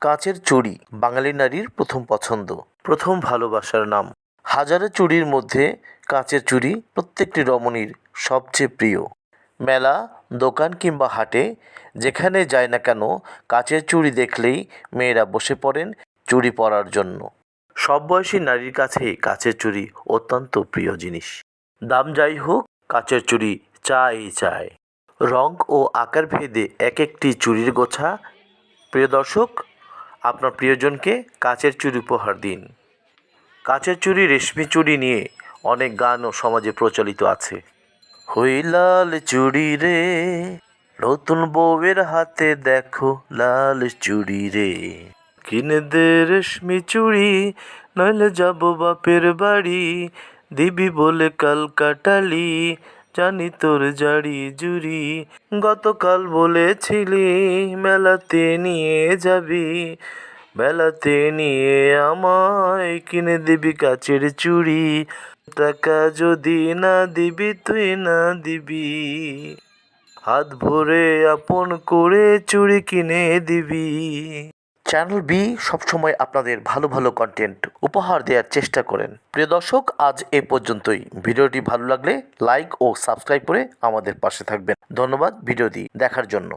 কাঁচের চুড়ি, বাঙালি নারীর প্রথম পছন্দ। প্রথম ভালোবাসার নাম। হাজারো চুড়ির মধ্যে কাঁচের চুড়ি প্রত্যেকটি রমণীর সবচেয়ে প্রিয়। মেলা, দোকান কিংবা হাটে যেখানে যায় না কেন কাঁচের চুড়ি দেখলেই মেয়েরা বসে পড়েন চুড়ি পরার জন্য। সব বয়সী নারীর কাছেই কাঁচের চুড়ি অত্যন্ত প্রিয় জিনিস। দাম যাই হোক, কাঁচের চুড়ি চাই চায় রং ও আকার ভেদে এক একটি চুড়ির গোছা। প্রিয় দর্শক আপনার প্রিয়জনকে কাচের চুড়ি উপহার দিন। কাচের চুড়ি রেশমি চুড়ি নিয়ে অনেক গান ও সমাজে প্রচলিত আছে। লাল চুড়ি রে, নতুন বউয়ের হাতে দেখো লাল চুড়ি রে। কিনে দে রেশমি চুড়ি নইলে যাব বাপের বাড়ি। দিবি বলে কাল কাটালি, জানি তোর জাড়ি জুড়ি। গতকাল বলেছিলি, মেলাতে নিয়ে যাবি। মেলাতে নিয়ে আমায় কিনে দিবি কাচের চুড়ি। টাকা যদি না দিবি, তুই না দিবি। হাত ভরে আপন করে চুড়ি কিনে দিবি। চ্যানেল বি সবসময় আপনাদের ভালো ভালো কন্টেন্ট উপহার দেওয়ার চেষ্টা করেন। প্রিয় দর্শক, আজ এ পর্যন্তই। ভিডিওটি ভালো লাগলে লাইক ও সাবস্ক্রাইব করে আমাদের পাশে থাকবেন। ধন্যবাদ ভিডিওটি দেখার জন্য।